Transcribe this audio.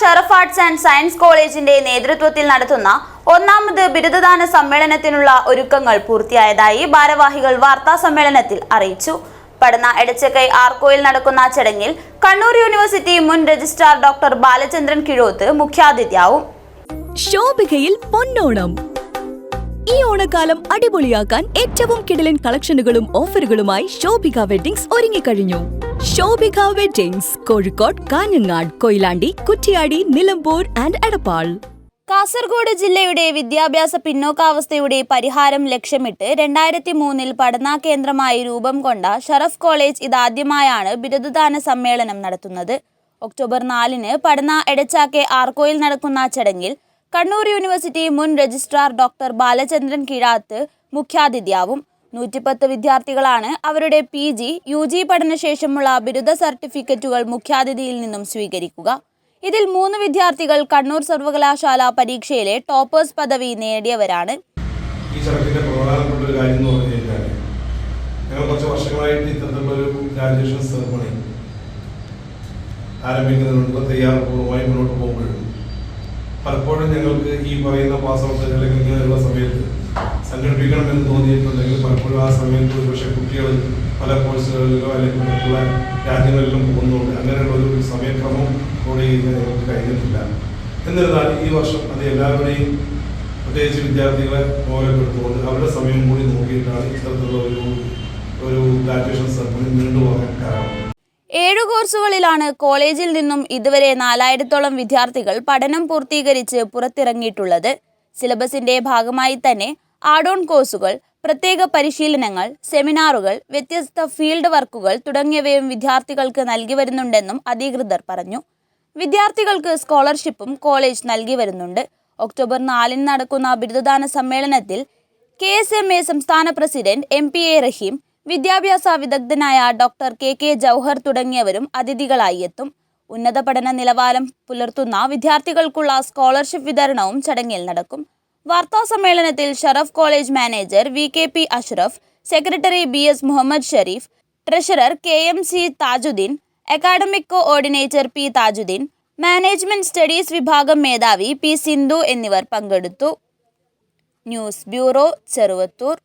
Sharaf arts and science കോളേജിന്റെ നേതൃത്വത്തിൽ നടത്തുന്ന ഒന്നാമത് ബിരുദദാന സമ്മേളനത്തിനുള്ള ഒരുക്കങ്ങൾ പൂർത്തിയായതായി ഭാരവാഹികൾ വാർത്താ സമ്മേളനത്തിൽ അറിയിച്ചു. പഠന എടച്ചക്കൈ ആർക്കോയിൽ നടക്കുന്ന ചടങ്ങിൽ കണ്ണൂർ യൂണിവേഴ്സിറ്റി മുൻ രജിസ്ട്രാർ ഡോക്ടർ ബാലചന്ദ്രൻ കിഴോത്ത് മുഖ്യാതിഥിയാവും. ശോഭികയിൽ പൊന്നോണം. ഈ ഓണക്കാലം അടിപൊളിയാക്കാൻ ഏറ്റവും കിടലൻ കളക്ഷനുകളും ഓഫറുകളുമായി ശോഭിക വെഡിങ്സ് ഒരുങ്ങിക്കഴിഞ്ഞു. Shobhika weddings Kozhikode Kanhangad Koyilandy Kuttiady Nilambur and Edappal. Kasaragod ജില്ലയുടെ വിദ്യാഭ്യാസ പിന്നോക്കാവസ്ഥയുടെ പരിഹാരം ലക്ഷ്യമിട്ട് രണ്ടായിരത്തി മൂന്നിൽ പഠനാ കേന്ദ്രമായി രൂപം കൊണ്ട ഷറഫ് കോളേജ് ഇതാദ്യമായാണ് ബിരുദദാന സമ്മേളനം നടത്തുന്നത്. ഒക്ടോബർ നാലിന് പഠന എടച്ചാക്കെ ആർക്കോയിൽ നടക്കുന്ന ചടങ്ങിൽ കണ്ണൂർ യൂണിവേഴ്സിറ്റി മുൻ രജിസ്ട്രാർ ഡോക്ടർ ബാലചന്ദ്രൻ കിഴാത്ത് മുഖ്യാതിഥിയാവും. നൂറ്റിപ്പത്ത് വിദ്യാർത്ഥികളാണ് അവരുടെ പി ജി യു ജി പഠനശേഷമുള്ള ബിരുദ സർട്ടിഫിക്കറ്റുകൾ മുഖ്യാതിഥിയിൽ നിന്നും സ്വീകരിക്കുക. ഇതിൽ മൂന്ന് വിദ്യാർത്ഥികൾ കണ്ണൂർ സർവകലാശാല പരീക്ഷയിലെ ടോപ്പേഴ്സ് പദവി നേടിയവരാണ്. ഈ ചടങ്ങിന്റെ പ്രധാനപ്പെട്ട ഒരു കാര്യം എന്ന് പറഞ്ഞു കഴിഞ്ഞാൽ ഞങ്ങൾ കുറച്ച് വർഷങ്ങളായിട്ട് ഇത്തരത്തിലുള്ളൊരു ഗ്രാജുവേഷൻ സെറമണി ആരംഭിക്കുന്നതിനുള്ള തയ്യാറെടുപ്പുമായി മുന്നോട്ട് പോകുമ്പോഴും പലപ്പോഴും ഞങ്ങൾക്ക് ഈ പറയുന്ന പാസ് ഔട്ട് അല്ലെങ്കിൽ ഇങ്ങനെയുള്ള സമയത്ത് സംഘടിപ്പിക്കണമെന്ന് തോന്നിയിട്ടുണ്ടെങ്കിൽ പലപ്പോഴും ആ സമയത്ത് ഒരുപക്ഷെ കുട്ടികൾ പല കോഴ്സുകളിലോ അല്ലെങ്കിൽ മറ്റുള്ള രാജ്യങ്ങളിലും പോകുന്നുണ്ട്. അങ്ങനെയുള്ള ഒരു സമയക്രമം കൂടി ഞങ്ങൾക്ക് കഴിഞ്ഞിട്ടില്ല. എന്നിരുന്നാൽ ഈ വർഷം അത് എല്ലാവരുടെയും പ്രത്യേകിച്ച് വിദ്യാർത്ഥികളെ ഓരോപ്പെടുത്തുകൊണ്ട് അവരുടെ സമയം കൂടി നോക്കിയിട്ടാണ് ഇത്തരത്തിലുള്ള ഒരു ഒരു ഗ്രാജുവേഷൻ സെറമണി നീണ്ടുപോകാൻ കാരണം. ഏഴു കോഴ്സുകളിലാണ് കോളേജിൽ നിന്നും ഇതുവരെ നാലായിരത്തോളം വിദ്യാർത്ഥികൾ പഠനം പൂർത്തീകരിച്ച് പുറത്തിറങ്ങിയിട്ടുള്ളത്. സിലബസിന്റെ ഭാഗമായി തന്നെ ആഡ് ഓൺ കോഴ്സുകൾ പ്രത്യേക പരിശീലനങ്ങൾ സെമിനാറുകൾ വ്യത്യസ്ത ഫീൽഡ് വർക്കുകൾ തുടങ്ങിയവയും വിദ്യാർത്ഥികൾക്ക് നൽകി വരുന്നുണ്ടെന്നും അധികൃതർ പറഞ്ഞു. വിദ്യാർത്ഥികൾക്ക് സ്കോളർഷിപ്പും കോളേജ് നൽകി വരുന്നുണ്ട്. ഒക്ടോബർ നാലിന് നടക്കുന്ന ബിരുദദാന സമ്മേളനത്തിൽ കെ സംസ്ഥാന പ്രസിഡന്റ് എ റഹീം വിദ്യാഭ്യാസ വിദഗ്ധനായ ഡോക്ടർ കെ കെ ജൗഹർ തുടങ്ങിയവരും അതിഥികളായി എത്തും. ഉന്നത പഠന നിലവാരം പുലർത്തുന്ന വിദ്യാർത്ഥികൾക്കുള്ള സ്കോളർഷിപ്പ് വിതരണവും ചടങ്ങിൽ നടക്കും. വാർത്താ സമ്മേളനത്തിൽ Sharaf college manager V K P Ashraf secretary B S Muhammad Sharif treasurer K M C Thajuddin academic coordinator P Thajuddin management studies വിഭാഗം മേധാവി പി സിന്ധു എന്നിവർ പങ്കെടുത്തു. News bureau Cheruvathur.